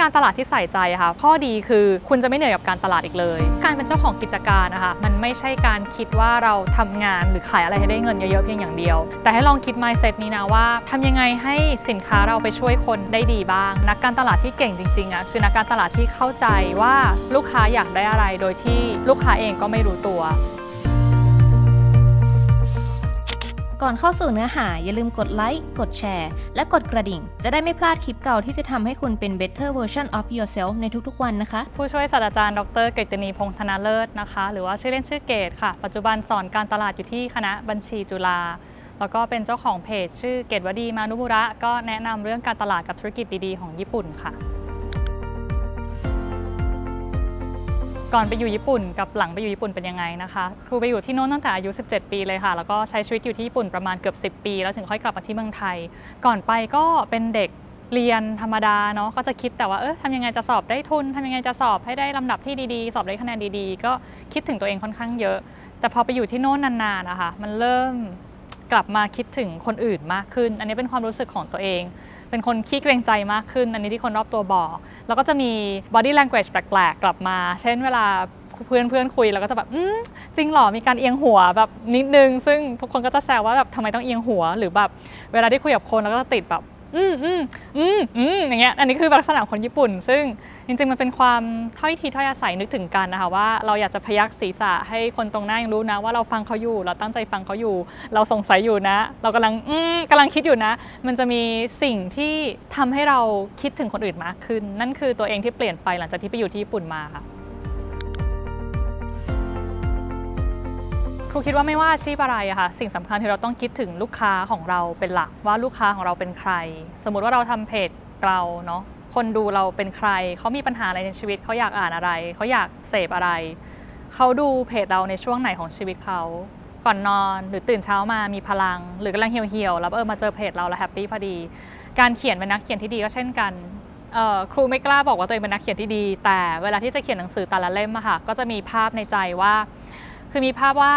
การตลาดที่ใส่ใจค่ะข้อดีคือคุณจะไม่เหนื่อยกับการตลาดอีกเลย การเป็นเจ้าของกิจการนะคะมันไม่ใช่การคิดว่าเราทำงานหรือขายอะไรให้ได้เงินเยอะๆเพียงอย่างเดียว แต่ให้ลองคิด mindset นี้นะว่าทำยังไงให้สินค้าเราไปช่วยคนได้ดีบ้าง นักการตลาดที่เก่งจริงๆอะคือนักการตลาดที่เข้าใจว่าลูกค้าอยากได้อะไรโดยที่ลูกค้าเองก็ไม่รู้ตัว ก่อนเข้าสู่เนื้อหาอย่าลืมกดไลค์กดแชร์ และกดกระดิ่ง จะได้ไม่พลาดคลิปเก่าที่จะทำให้คุณเป็น better version of yourself ในทุกๆวันนะคะ ผู้ช่วยศาสตราจารย์ดรเกตนีพงษ์ธนาเลิศนะคะ หรือว่าชื่อเล่นชื่อเกตค่ะ ปัจจุบันสอนการตลาดอยู่ที่คณะบัญชีจุฬาแล้วก็เป็นเจ้าของเพจ ชื่อเกตวดีมานุบุระก็แนะนำเรื่องการตลาดกับธุรกิจดีๆของญี่ปุ่นค่ะ ก่อนไปอยู่ญี่ปุ่นกับหลังไปอยู่ญี่ปุ่นเป็นยังไงนะคะครูไปอยู่ที่โน้นตั้งแต่อายุ 17 ปีเลยค่ะ แล้วก็ใช้ชีวิตอยู่ที่ญี่ปุ่นประมาณเกือบ 10 ปี แล้วถึงค่อยกลับมาที่เมืองไทย ก่อนไปก็เป็นเด็กเรียนธรรมดาเนาะก็จะคิดแต่ว่าเออทำยังไงจะสอบได้ทุนทำยังไงจะสอบให้ได้ลำดับที่ดีๆ สอบได้คะแนนดีๆ ก็คิดถึงตัวเองค่อนข้างเยอะ แต่พอไปอยู่ที่โน่นนานๆนะคะมันเริ่มกลับมาคิดถึงคนอื่นมากขึ้น อันนี้เป็นความรู้สึกของตัวเอง เป็นคนขี้เกรงใจมากขึ้น อันนี้ที่คนรอบตัวบอก แล้วก็จะมี body language แปลกๆ กลับมา เช่นเวลาเพื่อนเพื่อนๆคุยเราก็จะแบบจริงหรอมีการเอียงหัวแบบนิดนึง ซึ่งทุกคนก็จะแซวว่าแบบทำไมต้องเอียงหัว หรือแบบเวลาที่คุยกับคนเราก็จะติดแบบ อืมอืมอืมอืมอย่างเงี้ยอันนี้คือลักษณะของคนญี่ปุ่น ซึ่ง จริงๆ มันเป็นความถ้อยทีถ้อยอาศัยนึกถึงกันนะคะว่าเราอยากจะพยักศีรษะให้คนตรงหน้ายังรู้นะ ว่าเราฟังเขาอยู่ เราตั้งใจฟังเขาอยู่ เราสงสัยอยู่นะ เรากำลังอืมกำลังคิดอยู่นะ มันจะมีสิ่งที่ทำให้เราคิดถึงคนอื่นมากขึ้น นั่นคือตัวเองที่เปลี่ยนไปหลังจากที่ไปอยู่ที่ญี่ปุ่นมาค่ะครูคิดว่าไม่ว่าอาชีพอะไรอะค่ะสิ่งสำคัญที่เราต้องคิดถึงลูกค้าของเราเป็นหลักว่าลูกค้าของเราเป็นใคร สมมุติว่าเราทำเพจเราเนาะ คนดูเราเป็นใคร เขามีปัญหาอะไรในชีวิต เขาอยากอ่านอะไร เขาอยากเสพอะไร เขาดูเพจเราในช่วงไหนของชีวิตเขา ก่อนนอนหรือตื่นเช้ามามีพลัง หรือกำลังเหี่ยวๆแล้วเออมาเจอเพจเราแล้วแฮปปี้พอดี การเขียนเป็นนักเขียนที่ดีก็เช่นกันครูไม่กล้าบอกว่าตัวเองเป็นนักเขียนที่ดี แต่เวลาที่จะเขียนหนังสือแต่ละเล่มอะค่ะก็จะมีภาพในใจว่า คือมีภาพว่า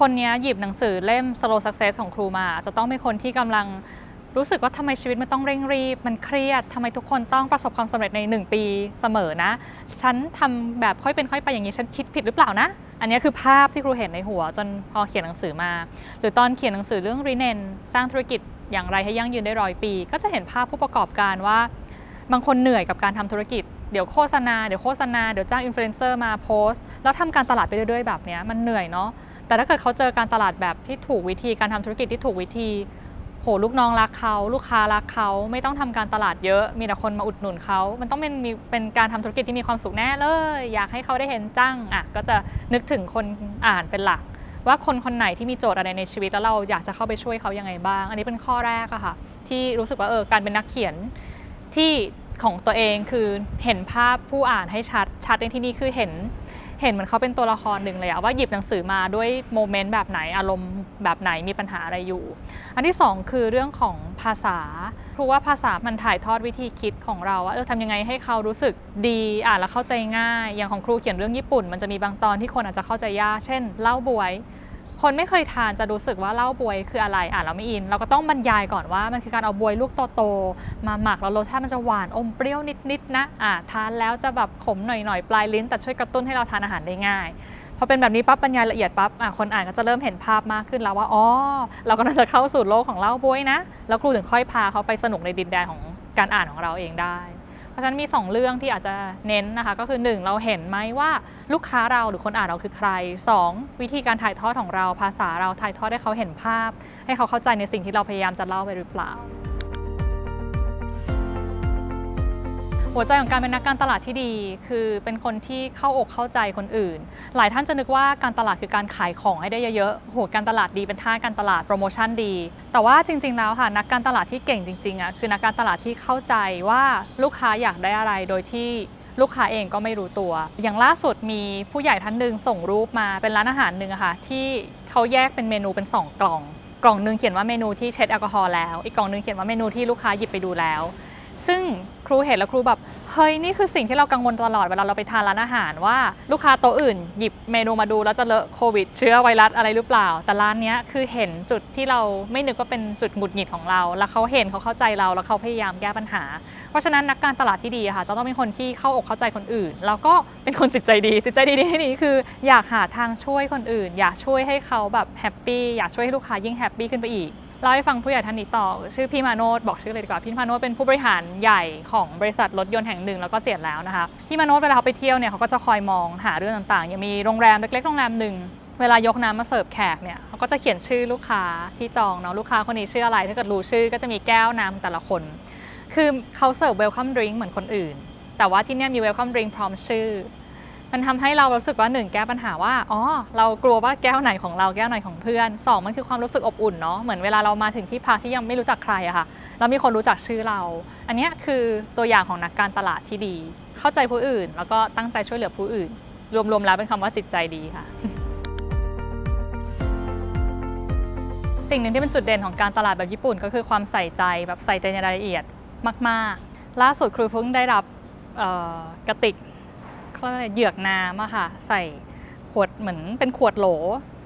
คนนี้หยิบหนังสือเล่ม slow success ของครูมา จะต้องเป็นคนที่กำลัง รู้สึกว่าทำไมชีวิตมันต้องเร่งรีบ มันเครียดทำไมทุกคนต้องประสบความสำเร็จใน 1 ปีเสมอนะ ฉันทำแบบค่อยเป็นค่อยไปอย่างนี้ ฉันคิดผิดหรือเปล่านะ อันนี้คือภาพที่ครูเห็นในหัวจนพอเขียนหนังสือมา หรือตอนเขียนหนังสือเรื่องรีเนนสร้างธุรกิจอย่างไรให้ยั่งยืนได้ร้อยปี ก็จะเห็นภาพผู้ประกอบการว่า บางคนเหนื่อยกับการทำธุรกิจ เดี๋ยวโฆษณา เดี๋ยวโฆษณา เดี๋ยวจ้างอินฟลูเอนเซอร์มาโพสต์ แล้วทำการตลาดไปเรื่อยๆแบบนี้มันเหนื่อยเนาะ แต่ถ้าเกิดเขาเจอการตลาดแบบที่ถูกวิธี การทำธุรกิจที่ถูกวิธี โหลูกน้องรักเขาลูกค้ารักเขาไม่ต้องทำการตลาดเยอะ มีแต่คนมาอุดหนุนเขา มันต้องเป็นมีเป็นการทำธุรกิจที่มีความสุขแน่เลย อยากให้เขาได้เห็นจ้างอะก็จะนึกถึงคนอ่านเป็นหลัก ว่าคนคนไหนที่มีโจทย์อะไรในชีวิตแล้วเราอยากจะเข้าไปช่วยเขายังไงบ้าง อันนี้เป็นข้อแรกอะค่ะ ที่รู้สึกว่าเออการเป็นนักเขียนที่ของตัวเองคือเห็นภาพผู้อ่านให้ชัดชัดในที่นี้คือเห็น เห็นเหมือนเขาเป็นตัวละครหนึ่งเลยอะว่าหยิบหนังสือมาด้วยโมเมนต์แบบไหนอารมณ์แบบไหนมีปัญหาอะไรอยู่ อันที่สองคือเรื่องของภาษา เพราะว่าภาษามันถ่ายทอดวิธีคิดของเราว่าเออทำยังไงให้เขารู้สึกดีอ่านแล้วเข้าใจง่าย อย่างของครูเขียนเรื่องญี่ปุ่น มันจะมีบางตอนที่คนอาจจะเข้าใจยากเช่น เล่าบวย คนไม่เคยทานจะรู้สึกว่าเหล้าบวยคืออะไรอ่านเราไม่อิน เราก็ต้องบรรยายก่อนว่ามันคือการเอาบวยลูกโตๆมาหมักแล้วรสชาติมันจะหวานอมเปรี้ยวนิดๆนะอ่าทานแล้วจะแบบขมหน่อยๆปลายลิ้น แต่ช่วยกระตุ้นให้เราทานอาหารได้ง่ายพอเป็นแบบนี้ปั๊บบรรยายละเอียดปั๊บอะคนอ่านก็จะเริ่มเห็นภาพมากขึ้นแล้วว่าอ๋อเราก็น่าจะเข้าสู่โลกของเหล้าบวยนะ แล้วครูถึงค่อยพาเขาไปสนุกในดินแดนของการอ่านของเราเองได้ เพราะฉะนั้นมี 2 เรื่องที่อาจจะเน้นนะคะ ก็คือ 1 เราเห็นไหมว่าลูกค้าเราหรือคนอ่านเราคือใคร 2 วิธีการถ่ายทอดของเราภาษาเราถ่ายทอดให้เขาเห็นภาพ ให้เขาเข้าใจในสิ่งที่เราพยายามจะเล่าไปหรือเปล่า หัวใจของการเป็นนักการตลาดที่ดี คือเป็นคนที่เข้าอกเข้าใจคนอื่น หลายท่านจะนึกว่าการตลาดคือการขายของให้ได้เยอะๆโหการตลาดดีเป็นท่าการตลาดโปรโมชั่นดี แต่ว่าจริง ๆ แล้วค่ะนักการตลาดที่เก่งจริงๆอะคือนักการตลาดที่เข้าใจว่าลูกค้าอยากได้อะไรโดยที่ลูกค้าเองก็ไม่รู้ตัว อย่างล่าสุดมีผู้ใหญ่ท่านหนึ่งส่งรูปมาเป็นร้านอาหารหนึ่งอะค่ะที่เขาแยกเป็นเมนูเป็นสองกล่อง กล่องหนึ่งเขียนว่าเมนูที่เช็ดแอลกอฮอล์แล้ว อีกกล่องหนึ่งเขียนว่าเมนูที่ลูกค้าหยิบไปดูแล้ว ซึ่งครูเห็นแล้วครูแบบเฮ้ยนี่คือสิ่งที่เรากังวลตลอดเวลาเราไปทานร้านอาหารว่า ลูกค้าโต๊ะอื่น หยิบเมนูมาดูแล้วจะเลอะโควิด เชื้อไวรัสอะไรหรือเปล่า แต่ร้านนี้คือเห็นจุดที่เราไม่นึกว่าเป็นจุดหงุดหงิดของเรา แล้วเขาเห็นเขาเข้าใจเราแล้วเขาพยายามแก้ปัญหา เพราะฉะนั้นนักการตลาดที่ดีค่ะจะต้องเป็นคนที่เข้าอกเข้าใจคนอื่น แล้วก็เป็นคนจิตใจดี จิตใจดีที่นี้คือ อยากหาทางช่วยคนอื่น อยากช่วยให้เขาแบบแฮปปี้อยากช่วยให้ลูกค้ายิ่งแฮปปี้ขึ้นไปอีก เล่าให้ฟังผู้ใหญ่ท่านนี้ต่อ ชื่อพี่มาโนดบอกชื่อเลยดีกว่า พี่มาโนดเป็นผู้บริหารใหญ่ของบริษัทรถยนต์แห่งหนึ่งแล้วก็เสียแล้วนะคะ พี่มาโนดเวลาเขาไปเที่ยวเนี่ยเขาก็จะคอยมองหาเรื่องต่างๆอย่างมีโรงแรมเล็กๆโรงแรมหนึ่งเวลายกน้ำมาเสิร์ฟแขกเนี่ยเขาก็จะเขียนชื่อลูกค้าที่จองเนาะลูกค้าคนนี้ชื่ออะไรถ้าเกิดรู้ชื่อก็จะมีแก้วน้ำแต่ละคน คือเขาเสิร์ฟเวลคัมดริงก์เหมือนคนอื่น แต่ว่าที่นี่มีเวลคัมดริงก์พร้อมชื่อ มันทำให้เรารู้สึกว่าหนึ่งแก้ปัญหาว่าอ๋อเรากลัวว่าแก้วไหนของเราแก้วไหนของเพื่อนสองมันคือความรู้สึกอบอุ่นเนาะเหมือนเวลาเรามาถึงที่พักที่ยังไม่รู้จักใครอะค่ะแล้วมีคนรู้จักชื่อเรา อันนี้คือตัวอย่างของนักการตลาดที่ดี เข้าใจผู้อื่น แล้วก็ตั้งใจช่วยเหลือผู้อื่น รวมๆแล้วเป็นคำว่าจิตใจดีค่ะสิ่งหนึ่งที่เป็นจุดเด่นของการตลาดแบบญี่ปุ่น ก็คือความใส่ใจแบบใส่ใจในรายละเอียดมาก ๆ ล่าสุดครูเพิ่งได้รับกระติก เขาเรียกอะไรเหยือกน้ำอะค่ะ ใส่ขวดเหมือนเป็นขวดโหล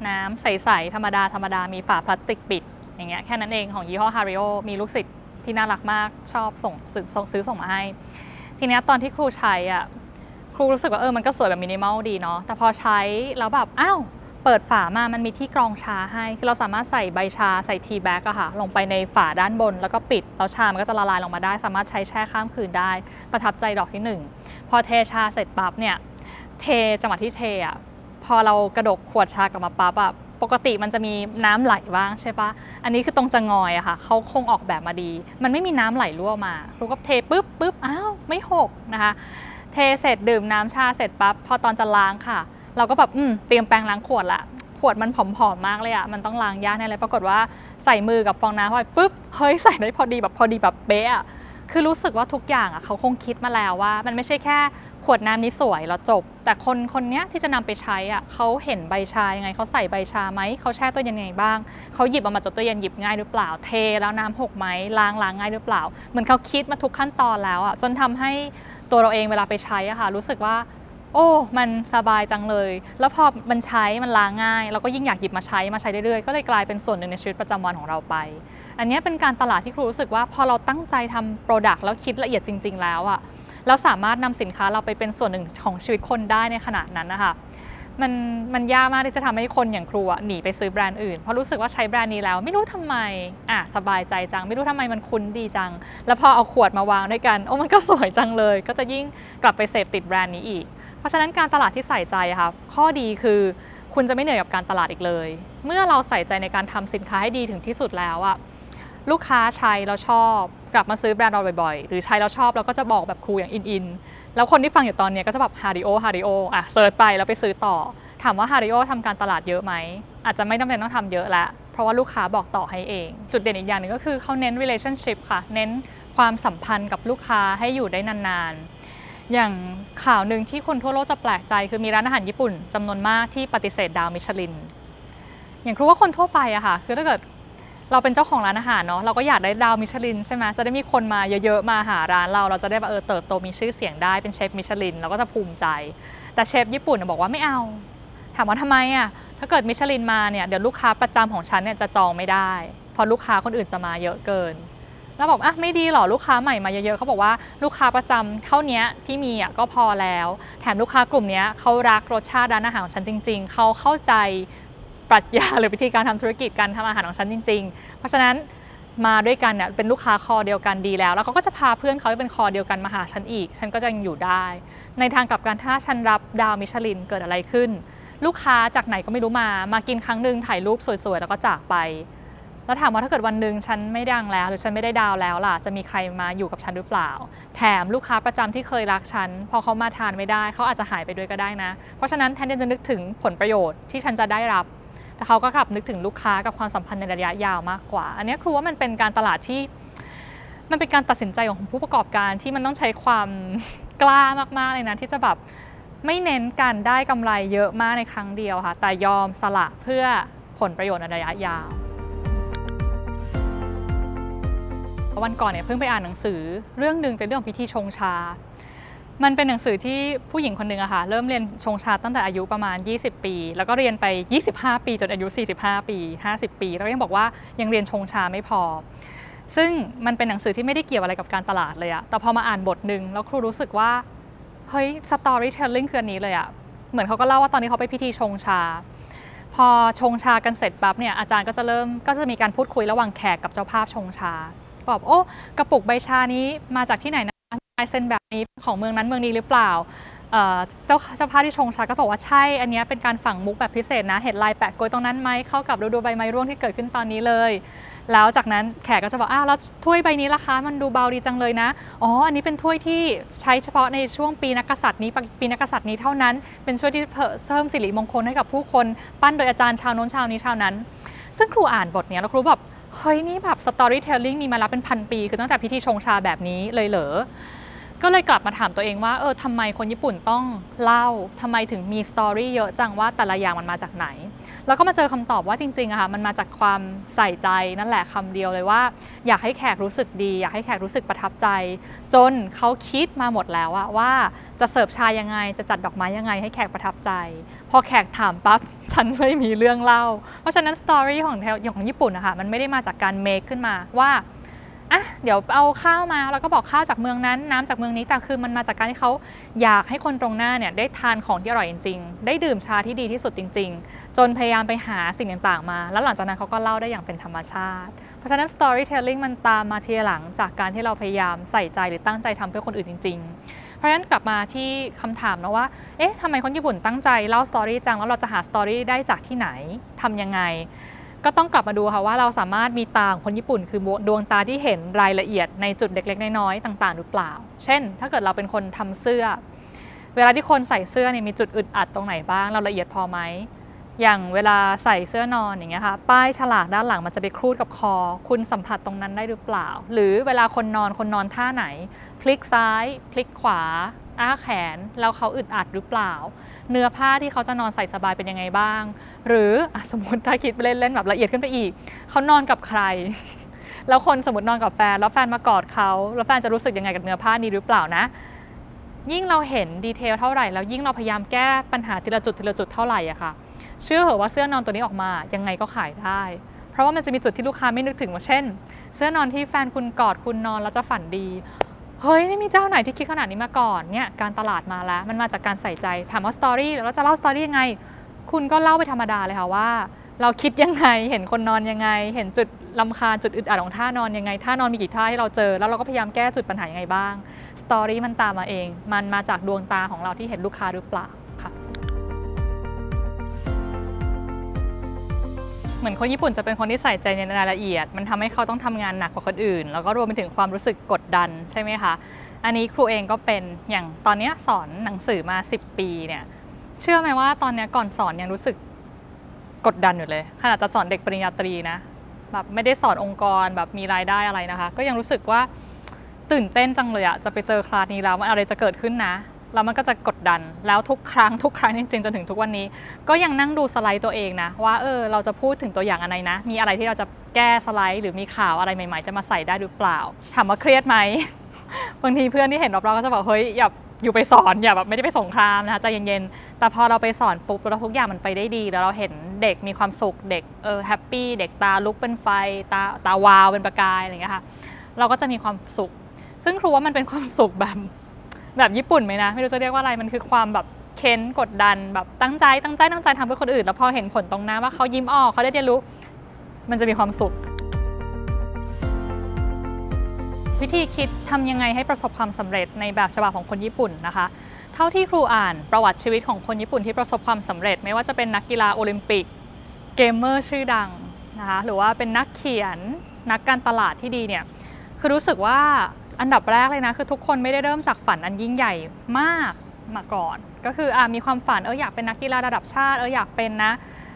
น้ำใสๆธรรมดาธรรมดามีฝาพลาสติกปิด อย่างเงี้ยแค่นั้นเองของยี่ห้อฮาริโอมีลูกศิษย์ที่น่ารักมากชอบส่งซื้อส่งซื้อส่งมาให้ ทีเนี้ยตอนที่ครูใช้อะครูรู้สึกว่าเออมันก็สวยแบบมินิมอลดีเนาะแต่พอใช้แล้วแบบอ้าวเปิดฝามามันมีที่กรองชาให้คือเราสามารถใส่ใบชาใส่ทีแบ็กอะค่ะลงไปในฝาด้านบนแล้วก็ปิดแล้วชามันก็จะละลายลงมาได้ สามารถใช้แช่ข้ามคืนได้ ประทับใจดอกที่หนึ่ง พอเทชาเสร็จปั๊บเนี่ยเทจังหวะที่เทอะพอเรากระดกขวดชากลับมาปั๊บอะปกติมันจะมีน้ำไหลบ้างใช่ปะอันนี้คือตรงจะงอยอะค่ะเขาคงออกแบบมาดี มันไม่มีน้ำไหลรั่วมาครูก็เทปุ๊บปุ๊บอ้าวไม่หกนะคะ เทเสร็จดื่มน้ำชาเสร็จปั๊บพอตอนจะล้างค่ะ เราก็แบบอืมเตรียมแปรงล้างขวดละขวดมันผอมๆมากเลยอะมันต้องล้างยากแน่เลยปรากฏว่าใส่มือกับฟองน้ำเข้าไปปุ๊บเฮ้ยใส่ได้พอดีแบบพอดีแบบเป๊ะอะ คือรู้สึกว่าทุกอย่างอะเขาคงคิดมาแล้วว่า มันไม่ใช่แค่ขวดน้ำนี้สวยแล้วจบ แต่คนคนเนี้ยที่จะนำไปใช้อะเขาเห็นใบชายังไงเขาใส่ใบชาไหมเขาแช่ตู้เย็นยังไงบ้างเขาหยิบออกมาจากตู้เย็นหยิบง่ายหรือเปล่าเท แล้วน้ำหกไหมล้างล้างง่ายหรือเปล่าเหมือนเขาคิดมาทุกขั้นตอนแล้วอะจนทำให้ตัวเราเองเวลาไปใช้อะค่ะรู้สึกว่า โอ้ มันสบายจังเลย แล้วพอมันใช้มันล้างง่าย เราก็ยิ่งอยากหยิบมาใช้มาใช้เรื่อยๆก็เลยกลายเป็นส่วนหนึ่งในชีวิตประจำวันของเราไป อันนี้เป็นการตลาดที่ครูรู้สึกว่าพอเราตั้งใจทำโปรดักต์แล้วคิดละเอียดจริง ๆ แล้วอะแล้วสามารถนำสินค้าเราไปเป็นส่วนหนึ่งของชีวิตคนได้ในขนาดนั้นนะคะมันมันยากมากที่จะทำให้คนอย่างครูอะหนีไปซื้อแบรนด์อื่นเพราะรู้สึกว่าใช้แบรนด์นี้แล้ว ไม่รู้ทำไมอะสบายใจจัง ไม่รู้ทำไมมันคุ้นดีจัง แล้วพอเอาขวดมาวางด้วยกันโอ้มันก็สวยจังเลย ก็จะยิ่งกลับไปเสพติดแบรนด์นี้อีก เพราะฉะนั้นการตลาดที่ใส่ใจค่ะข้อดีคือคุณจะไม่เหนื่อยกับการตลาดอีกเลย เมื่อเราใส่ใจในการทำสินค้าให้ดีถึงที่สุดแล้วอะ ลูกค้าใช้แล้วชอบ กลับมาซื้อแบรนด์เราบ่อยๆ หรือใช้แล้วชอบเราก็จะบอกแบบครูอย่างอินๆแล้วคนที่ฟังอยู่ตอนนี้ก็จะแบบฮาริโอฮาริโออะเซิร์ชไปแล้วไปซื้อต่อ ถามว่าฮาริโอทำการตลาดเยอะไหม อาจจะไม่จำเป็นต้องทำเยอะล้วเพราะว่าลูกค้าบอกต่อให้เอง จุดเด่นอีกอย่างหนึ่งก็คือเขาเน้น relationship ค่ะ เน้นความสัมพันธ์กับลูกค้าให้อยู่ได้นานๆ อย่างข่าวหนึ่งที่คนทั่วโลกจะแปลกใจ คือมีร้านอาหารญี่ปุ่นจำนวนมากที่ปฏิเสธดาวมิชลิน อย่างครูว่าคนทั่วไปอะค่ะ คือถ้าเกิด เราเป็นเจ้าของร้านอาหารเนาะเราก็อยากได้ดาวมิชลินใช่ไหมจะได้มีคนมาเยอะๆมาหาร้านเรา เราจะได้แบบเออเติบโตมีชื่อเสียงได้เป็นเชฟมิชลินเราก็จะภูมิใจ แต่เชฟญี่ปุ่นบอกว่าไม่เอา ถามว่าทำไมอะถ้าเกิดมิชลินมาเนี่ยเดี๋ยวลูกค้าประจำของฉันเนี่ยจะจองไม่ได้เพราะลูกค้าคนอื่นจะมาเยอะเกินแล้วบอกอะไม่ดีหรอลูกค้าใหม่มาเยอะๆเขาบอกว่าลูกค้าประจำเท่านี้ที่มีอะก็พอแล้ว แถมลูกค้ากลุ่มนี้เขารักรสชาติร้านอาหารของฉันจริง ๆเขาเข้าใจ ปรัชญาหรือวิธีการทำธุรกิจการทำอาหารของฉันจริง ๆ เพราะฉะนั้นมาด้วยกันเนี่ยเป็นลูกค้าคอเดียวกันดีแล้ว แล้วเขาก็จะพาเพื่อนเขาที่เป็นคอเดียวกันมาหาฉันอีก ฉันก็จะยังอยู่ได้ ในทางกลับกันถ้าฉันรับดาวมิชลินเกิดอะไรขึ้น ลูกค้าจากไหนก็ไม่รู้มามากินครั้งหนึ่งถ่ายรูปสวยๆแล้วก็จากไป แล้วถามว่าถ้าเกิดวันหนึ่งฉันไม่ดังแล้ว หรือฉันไม่ได้ดาวแล้วล่ะจะมีใครมาอยู่กับฉันหรือเปล่า แถมลูกค้าประจำที่เคยรักฉันพอเขามาทานไม่ได้เขาอาจจะหายไปด้วยก็ได้นะ เพราะฉะนั้นแทนที่จะนึกถึงผลประโยชน์ที่ฉันจะได้รับ แต่เขาก็กลับนึกถึงลูกค้ากับความสัมพันธ์ในระยะยาวมากกว่า อันนี้ครูว่ามันเป็นการตลาดที่ มันเป็นการตัดสินใจของผู้ประกอบการที่มันต้องใช้ความกล้ามากๆเลยนะที่จะแบบไม่เน้นการได้กำไรเยอะมากในครั้งเดียวค่ะ แต่ยอมสละเพื่อผลประโยชน์ในระยะยาว วันก่อนเนี่ยเพิ่งไปอ่านหนังสือ เรื่องหนึ่งเป็นเรื่องของพิธีชงชา มันเป็นหนังสือที่ผู้หญิงคนหนึ่งอะค่ะเริ่มเรียนชงชาตั้งแต่อายุประมาณ 20 ปี แล้วก็เรียนไป 25 ปีจนอายุ 45 ปี 50 ปีแล้วยังบอกว่ายังเรียนชงชาไม่พอ ซึ่งมันเป็นหนังสือที่ไม่ได้เกี่ยวอะไรกับการตลาดเลยอะแต่พอมาอ่านบทหนึ่งแล้วครูรู้สึกว่าเฮ้ย storytelling คืออันนี้เลยอะเหมือนเขาก็เล่าว่าตอนนี้เขาไปพิธีชงชา พอชงชากันเสร็จปั๊บเนี่ยอาจารย์ก็จะเริ่มก็จะมีการพูดคุยระหว่างแขกกับเจ้าภาพชงชาบอกโอ้กระปุกใบชานี้มาจากที่ไหนนะ ลายเซ็นแบบนี้ของเมืองนั้นเมืองนี้หรือเปล่าเจ้าเจ้าภาพที่ชงชาก็บอกว่าใช่ อันนี้เป็นการฝังมุกแบบพิเศษนะ เห็นลายแปะกลวยตรงนั้นไหมเข้ากับฤดูใบไม้ร่วงที่เกิดขึ้นตอนนี้เลย แล้วจากนั้นแขกก็จะบอกอ้าวแล้วถ้วยใบนี้ล่ะคะ มันดูเบาดีจังเลยนะ อ๋อ อันนี้เป็นถ้วยที่ใช้เฉพาะในช่วงปีนักกษัตริย์นี้ปีนักกษัตริย์นี้เท่านั้น เป็นช่วยที่เพิ่มสิริมงคลให้กับผู้คนปั้นโดยอาจารย์ชาวโน้นชาวนี้ชาวนั้น ซึ่งครูอ่านบทเนี้ยแล้วครูแบบ เฮ้ยนี่แบบสตอรี่เทลลิ่งมีมาแล้วเป็นพันปี คือตั้งแต่พิธีชงชาแบบนี้เลยเหรอ ก็เลยกลับมาถามตัวเองว่าเออทำไมคนญี่ปุ่นต้องเล่าทำไมถึงมีสตอรี่เยอะจังว่าแต่ละอย่างมันมาจากไหน แล้วก็มาเจอคำตอบว่าจริงๆอะค่ะมันมาจากความใส่ใจนั่นแหละคำเดียวเลยว่า อยากให้แขกรู้สึกดี อยากให้แขกรู้สึกประทับใจ จนเขาคิดมาหมดแล้วอะว่าจะเสิร์ฟชายังไง จะจัดดอกไม้ยังไงให้แขกประทับใจ พอแขกถามปั๊บฉันไม่มีเรื่องเล่า เพราะฉะนั้นสตอรี่ของแถวของญี่ปุ่นนะคะมันไม่ได้มาจากการเมคขึ้นมาว่าอะเดี๋ยวเอาข้าวมาแล้วก็บอกข้าวจากเมืองนั้นน้ำจากเมืองนี้แต่คือมันมาจากการที่เขาอยากให้คนตรงหน้าเนี่ยได้ทานของที่อร่อยจริง ๆ ได้ดื่มชาที่ดีที่สุดจริงๆ จนพยายามไปหาสิ่งต่างๆมา แล้วหลังจากนั้นเขาก็เล่าได้อย่างเป็นธรรมชาติ เพราะฉะนั้น storytelling มันตามมาทีหลังจากการที่เราพยายามใส่ใจหรือตั้งใจทำเพื่อคนอื่นจริง ๆ เพราะฉะนั้นกลับมาที่คำถามนะว่า เอ๊ะทำไมคนญี่ปุ่นตั้งใจเล่าสตอรี่จัง แล้วเราจะหาสตอรี่ได้จากที่ไหนทำยังไง ก็ต้องกลับมาดูค่ะว่าเราสามารถมีตาของคนญี่ปุ่น คือดวงตาที่เห็นรายละเอียดในจุดเล็ก ๆ น้อยๆต่าง ๆ หรือเปล่า เช่น ถ้าเกิดเราเป็นคนทำเสื้อ เวลาที่คนใส่เสื้อเนี่ยมีจุดอึดอัดตรงไหนบ้าง เราละเอียดพอไหม อย่างเวลาใส่เสื้อนอนอย่างเงี้ยค่ะป้ายฉลากด้านหลังมันจะไปครูดกับคอ คุณสัมผัสตรงนั้นได้หรือเปล่า หรือเวลาคนนอนคนนอนท่าไหน พลิกซ้าย พลิกขวา อ้าแขน แล้วเขาอึดอัดหรือเปล่า เนื้อผ้าที่เขาจะนอนใส่สบายเป็นยังไงบ้าง หรืออสมมติถ้าคิดเล่นๆแบบละเอียดขึ้นไปอีก เขานอนกับใคร แล้วคนสมมตินอนกับแฟน แล้วแฟนมากอดเขาแล้วแฟนจะรู้สึกยังไงกับเนื้อผ้านี้หรือเปล่านะยิ่งเราเห็นดีเทลเท่าไหร่แล้วยิ่งเราพยายามแก้ปัญหาทีละจุดทีละจุดเท่าไหร่อะค่ะ เชื่อเหอะว่าเสื้อนอนตัวนี้ออกมายังไงก็ขายได้ เพราะว่ามันจะมีจุดที่ลูกค้าไม่นึกถึงว่าเช่น เสื้อนอนที่แฟนคุณกอดคุณนอนแล้วจะฝันดี เฮ้ยไม่มีเจ้าไหนที่คิดขนาดนี้มาก่อนเนี่ยการตลาดมาแล้วมันมาจากการใส่ใจถามว่าสตอรี่แล้วจะเล่าสตอรี่ยังไง คุณก็เล่าไปธรรมดาเลยค่ะว่า เราคิดยังไงเห็นคนนอนยังไง เห็นจุดลำคาญจุดอึดอัดของท่านอนยังไงท่านอนมีกี่ท่าให้เราเจอ แล้วเราก็พยายามแก้จุดปัญหายังไงบ้างสตอรี่มันตามมาเอง มันมาจากดวงตาของเราที่เห็นลูกค้าหรือเปล่า เหมือนคนญี่ปุ่นจะเป็นคนที่ใส่ใจในรายละเอียด มันทำให้เขาต้องทำงานหนักกว่าคนอื่น แล้วก็รวมไปถึงความรู้สึกกดดันใช่ไหมคะ อันนี้ครูเองก็เป็นอย่างตอนนี้สอนหนังสือมา 10 ปีเนี่ยเชื่อไหมว่าตอนนี้ก่อนสอนยังรู้สึกกดดันอยู่เลยขนาดจะสอนเด็กปริญญาตรีนะแบบไม่ได้สอนองค์กรแบบมีรายได้อะไรนะคะ ก็ยังรู้สึกว่าตื่นเต้นจังเลยอะจะไปเจอคลาสนี้แล้วมันอะไรจะเกิดขึ้นนะ แล้วมันก็จะกดดันแล้วทุกครั้งทุกครั้งจริงๆจนถึงทุกวันนี้ ก็ยังนั่งดูสไลด์ตัวเองนะ ว่าเออเราจะพูดถึงตัวอย่างอะไรนะ มีอะไรที่เราจะแก้สไลด์ หรือมีข่าวอะไรใหม่ๆ จะมาใส่ได้หรือเปล่าถามว่าเครียดไหม บางทีเพื่อนที่เห็นรอบๆก็จะบอกเฮ้ยอย่าอยู่ไปสอนอย่าแบบไม่ได้ไปสงครามนะคะใจเย็นๆ แต่พอเราไปสอนปุ๊บแล้วทุกอย่างมันไปได้ดี แล้วเราเห็นเด็กมีความสุขเด็กเออแฮปปี้เด็กตาลุกเป็นไฟตาตาวาวเป็นประกายอะไรอย่างเงี้ยค่ะเราก็จะมีความสุข ซึ่งครูว่ามันเป็นความสุขแบบ แบบญี่ปุ่นไหมนะ ไม่รู้จะเรียกว่าอะไรมันคือความแบบเค้นกดดันแบบตั้งใจตั้งใจตั้งใจทำเพื่อคนอื่น แล้วพอเห็นผลตรงหน้าว่าเขายิ้มออกเขาได้เรียนรู้ มันจะมีความสุข วิธีคิดทำยังไงให้ประสบความสำเร็จในแบบฉบับของคนญี่ปุ่นนะคะ เท่าที่ครูอ่านประวัติชีวิตของคนญี่ปุ่นที่ประสบความสำเร็จ ไม่ว่าจะเป็นนักกีฬาโอลิมปิกเกมเมอร์ชื่อดังนะคะหรือว่าเป็นนักเขียนนักการตลาดที่ดีเนี่ยคือรู้สึกว่า อันดับแรกเลยนะ คือทุกคนไม่ได้เริ่มจากฝันอันยิ่งใหญ่มากมาก่อน ก็คืออ่ามีความฝันเอออยากเป็นนักกีฬาระดับชาติเอออยากเป็นนะ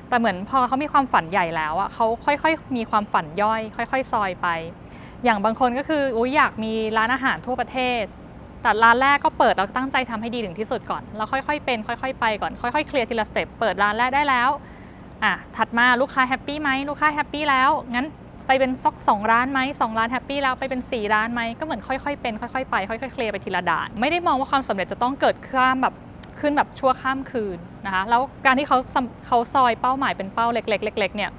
แต่เหมือนพอเขามีความฝันใหญ่แล้วอะเขาค่อยๆ มีความฝันย่อย ค่อย ๆ ซอยไป อย่างบางคนก็คืออุ้ยอยากมีร้านอาหารทั่วประเทศ แต่ร้านแรกก็เปิดแล้วตั้งใจทำให้ดีถึงที่สุดก่อนแล้วค่อยๆเป็น ค่อยๆ ไปก่อนค่อยๆเคลียร์ทีละสเต็ปเปิดร้านแรกได้แล้วอะถัดมาลูกค้าแฮปปี้ไหมลูกค้าแฮปปี้แล้วงั้น ไปเป็นซอกสองร้านไหมสองร้านแฮปปี้แล้วไปเป็นสี่ร้านไหมก็เหมือนค่อยๆเป็นค่อยๆไปค่อยๆเคลียร์ไปทีละด่าน ไม่ได้มองว่าความสำเร็จจะต้องเกิดข้ามแบบขึ้นแบบชั่วข้ามคืนนะคะแล้วการที่เขาเขาซอยเป้าหมายเป็นเป้าเล็กๆเล็กๆเนี่ย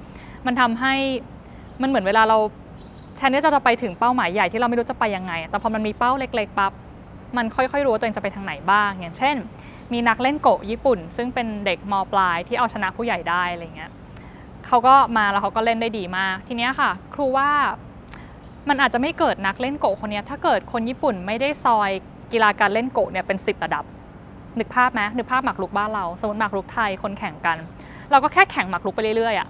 มันทำให้มันเหมือนเวลาเราแทนที่จะไปถึงเป้าหมายใหญ่ที่เราไม่รู้จะไปยังไง แต่พอมันมีเป้าเล็กๆปั๊บมันค่อยๆรู้ว่าตัวเองจะไปทางไหนบ้าง อย่างเช่น มีนักเล่นโกะญี่ปุ่น ซึ่งเป็นเด็กมปลายที่เอาชนะผู้ใหญ่ได้อะไรเงี้ย เขาก็มาแล้วเขาก็เล่นได้ดีมาก ทีเนี้ยค่ะ ครูว่ามันอาจจะไม่เกิดนักเล่นโกะคนนี้ถ้าเกิดคนญี่ปุ่นไม่ได้ซอยกีฬาการเล่นโกะเนี่ยเป็น 10 ระดับ นึกภาพไหมนึกภาพหมากรุกบ้านเรา สมมติหมากรุกไทยคนแข่งกัน เราก็แค่แข่งหมากรุกไปเรื่อยๆอะ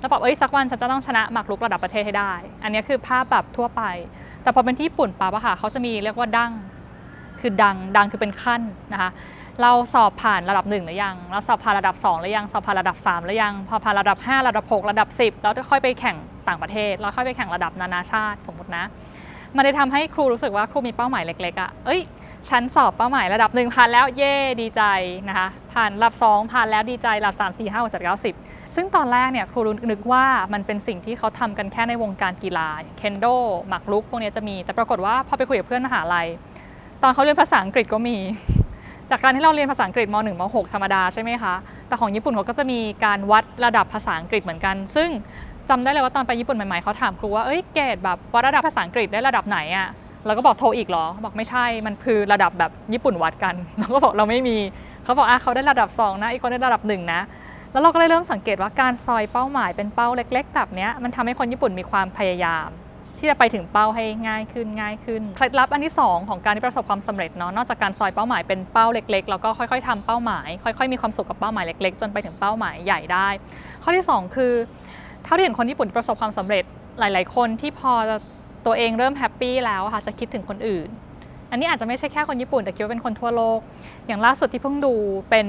แล้วบอกเอ้ยสักวันฉันจะต้องชนะหมากรุกระดับประเทศให้ได้ อันนี้คือภาพแบบทั่วไป แต่พอเป็นที่ญี่ปุ่นปั๊บอะค่ะเขาจะมีเรียกว่าดังคือดังดังคือเป็นขั้นนะคะ เราสอบผ่านระดับหนึ่งหรือยัง เราสอบผ่านระดับ 2 หรือยัง สอบผ่านระดับ 3 หรือยัง พอผ่านระดับ 5 ระดับ 6 ระดับ 10 แล้วค่อยไปแข่งต่างประเทศแล้วค่อยไปแข่งระดับนานาชาติสมมตินะ มันได้ทำให้ครูรู้สึกว่าครูมีเป้าหมายเล็กๆอะเอ้ย ฉันสอบเป้าหมายระดับหนึ่งผ่านแล้วเย่ดีใจนะคะ ผ่านระดับ 2 ผ่านแล้วดีใจระดับ 3 4 5 6 7 9 10 ซึ่งตอนแรกเนี่ยครูนึกว่ามันเป็นสิ่งที่เขาทำกันแค่ในวงการกีฬา เคนโดหมากรุกพวกเนี้ยจะมี แต่ปรากฏว่าพอไปคุยกับเพื่อนมหาลัย ตอนเขาเรียนภาษาอังกฤษก็มี จากการที่เราเรียนภาษาอังกฤษม .1 ม .6 ธรรมดาใช่ไหมคะ แต่ของญี่ปุ่นเขาก็จะมีการวัดระดับภาษาอังกฤษเหมือนกัน ซึ่งจำได้เลยว่าตอนไปญี่ปุ่นใหม่ๆเขาถามครูว่า เอ้ยเกรดแบบวัดระดับภาษาอังกฤษได้ระดับไหนอะเราก็บอกโทรอีกเหรอ บอกไม่ใช่ มันคือระดับแบบญี่ปุ่นวัดกัน เราก็บอกเราไม่มี เขาบอกอะเขาได้ระดับสองนะ อีกคนได้ระดับหนึ่งนะ แล้วเราก็เลยเริ่มสังเกตว่าการซอยเป้าหมายเป็นเป้าเล็ก ๆ แบบนี้มันทำให้คนญี่ปุ่นมีความพยายาม ที่จะไปถึงเป้าให้ง่ายขึ้นง่ายขึ้นเคล็ดลับอันที่ 2 ของการที่ประสบความสำเร็จเนาะนอกจากการซอยเป้าหมายเป็นเป้าเล็ก ๆ แล้วก็ค่อยๆทำเป้าหมาย ค่อยๆ มีความสุขกับเป้าหมายเล็ก ๆ จนไปถึงเป้าหมายใหญ่ได้ ข้อที่ 2 คือเท่าที่เห็นคนญี่ปุ่นประสบความสำเร็จหลาย ๆ คนที่พอตัวเองเริ่มแฮปปี้แล้วค่ะจะคิดถึงคนอื่น อันนี้อาจจะไม่ใช่แค่คนญี่ปุ่นแต่คิดว่าเป็นคนทั่วโลก อย่างล่าสุดที่เพิ่งดูเป็น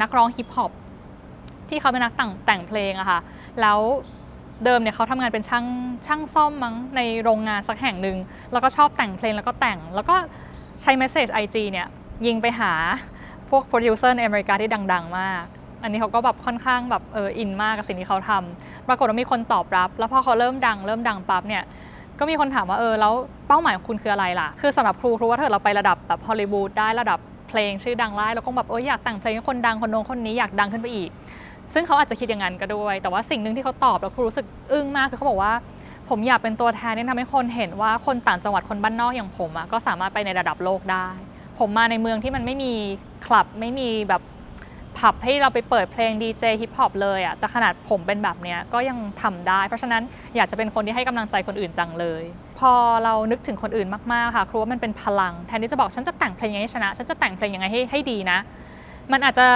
นักร้องฮิปฮอปที่เขาเป็นนักแต่งแต่งเพลงอะค่ะแล้ว เดิมเนี่ยเขาทำงานเป็นช่างช่างซ่อมมั้งในโรงงานสักแห่งหนึ่งแล้วก็ชอบแต่งเพลงแล้วก็แต่ง แล้วก็ใช้เมสเซจไอจีเนี่ยยิงไปหาพวกโปรดิวเซอร์ในอเมริกาที่ดัง ๆ มาก อันนี้เขาก็แบบค่อนข้างแบบเอออินมากกับสิ่งที่เขาทำปรากฏว่ามีคนตอบรับ แล้วพอเขาเริ่มดังเริ่มดังปั๊บเนี่ยก็มีคนถามว่าเออแล้วเป้าหมายของคุณคืออะไรล่ะ คือสำหรับครูครูว่าถ้าเกิดเราไประดับแบบฮอลลีวูดได้ระดับเพลงชื่อดังได้เราก็แบบเอออยากแต่งเพลงให้คนดังคนโน้นคนนี้อยากดังขึ้นไปอีก ซึ่งเขาอาจจะคิดอย่างนั้นก็ด้วย แต่ว่าสิ่งหนึ่งที่เขาตอบแล้วครูรู้สึกอึ้งมากคือเขาบอกว่า ผมอยากเป็นตัวแทนที่ทำให้คนเห็นว่าคนต่างจังหวัดคนบ้านนอกอย่างผมอะก็สามารถไปในระดับโลกได้ ผมมาในเมืองที่มันไม่มีคลับไม่มีแบบผับให้เราไปเปิดเพลงดีเจฮิปฮอปเลยอะแต่ขนาดผมเป็นแบบเนี้ยก็ยังทำได้ เพราะฉะนั้นอยากจะเป็นคนที่ให้กำลังใจคนอื่นจังเลย พอเรานึกถึงคนอื่นมากๆค่ะครูว่ามันเป็นพลัง แทนที่จะบอกฉันจะแต่งเพลงยังไงให้ชนะ ฉันจะแต่งเพลงยังไงให้ให้ดีนะ มันอาจจะ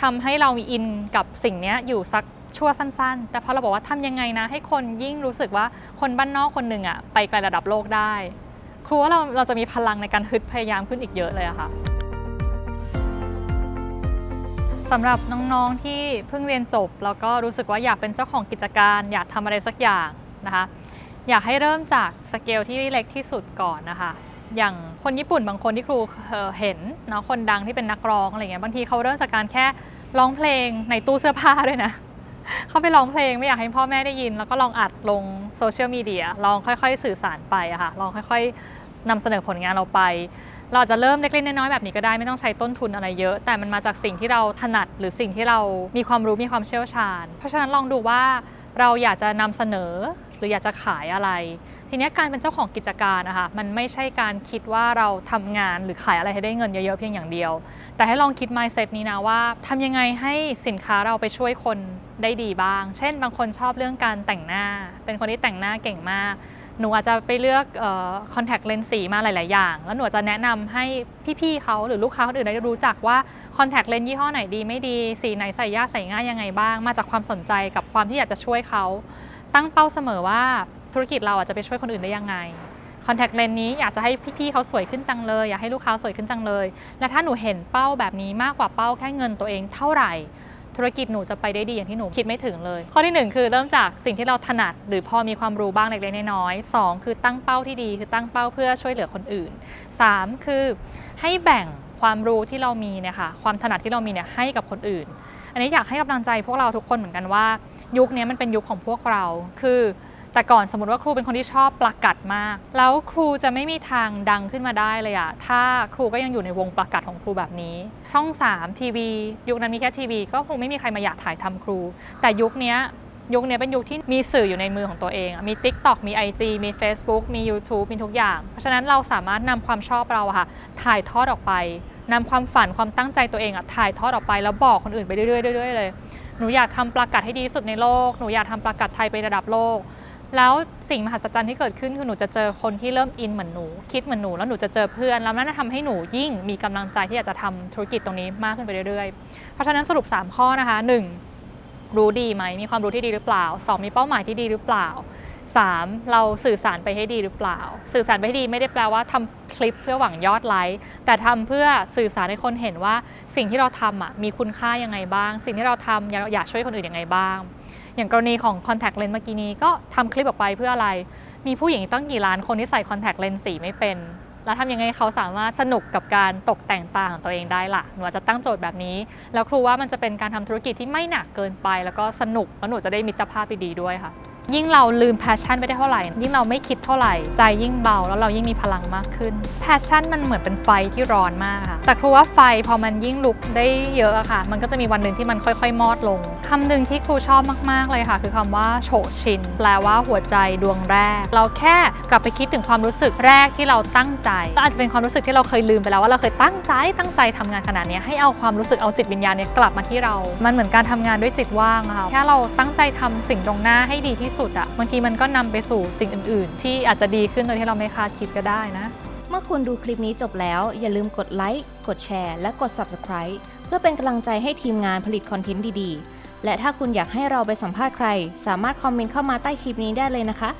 ทำให้เรามีอินกับสิ่งนี้อยู่สักชั่วสั้น ๆ แต่พอเราบอกว่าทำยังไงนะ ให้คนยิ่งรู้สึกว่าคนบ้านนอกคนหนึ่งอะไปไกลระดับโลกได้ ครูว่าเราเราจะมีพลังในการฮึดพยายามขึ้นอีกเยอะเลยอะค่ะสำหรับน้องๆที่เพิ่งเรียนจบ แล้วก็รู้สึกว่าอยากเป็นเจ้าของกิจการ อยากทำอะไรสักอย่างนะคะ อยากให้เริ่มจากสเกลที่เล็กที่สุดก่อนนะคะ อย่างคนญี่ปุ่นบางคนที่ครูเห็นเนาะคนดังที่เป็นนักร้องอะไรเงี้ยบางทีเขาเริ่มจากการแค่ร้องเพลงในตู้เสื้อผ้าด้วยนะเขาไปร้องเพลงไม่อยากให้พ่อแม่ได้ยิน แล้วก็ลองอัดลงโซเชียลมีเดียลองค่อย ๆ สื่อสารไปอะค่ะลองค่อยๆนำเสนอผลงานเราไป เราจะเริ่มเล็กๆน้อยๆแบบนี้ก็ได้ไม่ต้องใช้ต้นทุนอะไรเยอะ แต่มันมาจากสิ่งที่เราถนัดหรือสิ่งที่เรามีความรู้มีความเชี่ยวชาญ เพราะฉะนั้นลองดูว่าเราอยากจะนำเสนอหรืออยากจะขายอะไร ทีนี้การเป็นเจ้าของกิจการนะคะมันไม่ใช่การคิดว่าเราทำงานหรือขายอะไรให้ได้เงินเยอะๆเพียงอย่างเดียว แต่ให้ลองคิด mindset นี้นะว่าทำยังไงให้สินค้าเราไปช่วยคนได้ดีบ้าง เช่น บางคนชอบเรื่องการแต่งหน้า เป็นคนที่แต่งหน้าเก่งมากหนูอาจจะไปเลือกคอนแทคเลนส์สีมาหลาย ๆ อย่าง แล้วหนูจจะแนะนำให้พี่ ๆเขาหรือลูกค้าคนอื่นได้รู้จักว่าคอนแทคเลนส์ยี่ห้อไหนดีไม่ดี สีไหนใส่ยากใส่ง่ายยังไงบ้าง มาจากความสนใจกับความที่อยากจะช่วยเขา ตั้งเป้าเสมอว่า ธุรกิจเราอาจจะไปช่วยคนอื่นได้ยังไงคอนแทคเลนส์นี้อยากจะให้พี่ๆเขาสวยขึ้นจังเลย อยากให้ลูกค้าสวยขึ้นจังเลย และถ้าหนูเห็นเป้าแบบนี้มากกว่าเป้าแค่เงินตัวเองเท่าไหร่ ธุรกิจหนูจะไปได้ดีอย่างที่หนูคิดไม่ถึงเลย ข้อที่หนึ่งคือเริ่มจากสิ่งที่เราถนัด หรือพอมีความรู้บ้างเล็กๆน้อยๆสองคือตั้งเป้าที่ดี คือตั้งเป้าเพื่อช่วยเหลือคนอื่นสามคือให้แบ่งความรู้ที่เรามีเนี่ยค่ะความถนัดที่เรามีเนี่ยให้กับคนอื่น อันนี้อยากให้กำลังใจพวกเราทุกคนเหมือนกันว่า ยุคนี้มันเป็นยุคของพวกเราคือ แต่ก่อนสมมติว่าครูเป็นคนที่ชอบปลักกัดมาก แล้วครูจะไม่มีทางดังขึ้นมาได้เลยอะถ้าครูก็ยังอยู่ในวงปลักกัดของครูแบบนี้ ช่อง 3 ทีวี ยุคนั้นมีแค่ทีวี ก็คงไม่มีใครมาอยากถ่ายทำครู แต่ยุคนี้ยุคนี้เป็นยุคที่มีสื่ออยู่ในมือของตัวเอง มี TikTok มี IG มี Facebook มี YouTube มีทุกอย่าง เพราะฉะนั้นเราสามารถนำความชอบเราค่ะ ถ่ายทอดออกไปนำความฝันความตั้งใจตัวเองอะถ่ายทอดออกไปแล้วบอกคนอื่นไปเรื่อยๆเลย หนูอยากทำปลากัดให้ดีที่สุดในโลก หนูอยากทำปลากัดไทยไประดับโลก แล้วสิ่งมหัศจรรย์ที่เกิดขึ้นคือหนูจะเจอคนที่เริ่มอินเหมือนหนู คิดเหมือนหนูแล้วหนูจะเจอเพื่อน แล้วนั่นจะทำให้หนูยิ่งมีกำลังใจที่อยากจะทำธุรกิจตรงนี้มากขึ้นไปเรื่อยๆ เพราะฉะนั้นสรุป 3 ข้อนะคะ 1. รู้ดีไหมมีความรู้ที่ดีหรือเปล่า 2. มีเป้าหมายที่ดีหรือเปล่า 3. เราสื่อสารไปให้ดีหรือเปล่า สื่อสารไปให้ดีไม่ได้แปลว่าทำคลิปเพื่อหวังยอดไลค์แต่ทำเพื่อสื่อสารให้คนเห็นว่าสิ่งที่เราทำอะมีคุณค่ายังไงบ้าง สิ่งที่เราทำอยากอยากช่วยคนอื่นยังไงบ้าง อย่างกรณีของคอนแทคเลนส์เมื่อกี้นี้ก็ทำคลิปออกไปเพื่ออะไร มีผู้หญิงต้องกี่ล้านคนที่ใส่คอนแทคเลนส์สีไม่เป็น แล้วทำยังไงเขาสามารถสนุกกับการตกแต่งตาของตัวเองได้ล่ะหนูจะตั้งโจทย์แบบนี้ แล้วครูว่ามันจะเป็นการทำธุรกิจที่ไม่หนักเกินไป แล้วก็สนุกแล้วหนูจะได้มิตรภาพดีๆด้วยค่ะ ยิ่งเราลืมแพชชั่นไปได้เท่าไหร่ ยิ่งเราไม่คิดเท่าไหร่ ใจยิ่งเบาแล้วเรายิ่งมีพลังมากขึ้นแพชชั่นมันเหมือนเป็นไฟที่ร้อนมากค่ะแต่ครูว่าไฟพอมันยิ่งลุกได้เยอะอะค่ะ มันก็จะมีวันหนึ่งที่มันค่อยๆ มอดลงคำหนึ่งที่ครูชอบมากๆเลยค่ะ คือคำว่าโฉชิน แปลว่าหัวใจดวงแรก เราแค่กลับไปคิดถึงความรู้สึกแรกที่เราตั้งใจก็อาจจะเป็นความรู้สึกที่เราเคยลืมไปแล้วว่าเราเคยตั้งใจตั้งใจทำงานขนาดนี้ให้เอาความรู้สึกเอาจิตวิญญาณเนี่ยกลับมาที่เรา มันเหมือนการทำงานด้วยจิตว่างอะค่ะแค่เราตั้งใจทำสิ่งตรงหน้าให้ดีที่สุดอะบางทีมันก็นำไปสู่สิ่งอื่น ๆ ที่อาจจะดีขึ้นโดยที่เราไม่คาดคิดก็ได้นะ เมื่อคุณดูคลิปนี้จบแล้ว อย่าลืมกดไลค์กดแชร์และกด Subscribe เพื่อเป็นกำลังใจให้ทีมงานผลิตคอนเทนต์ดี ๆ และถ้าคุณอยากให้เราไปสัมภาษณ์ใคร สามารถคอมเมนต์เข้ามาใต้คลิปนี้ได้เลยนะคะ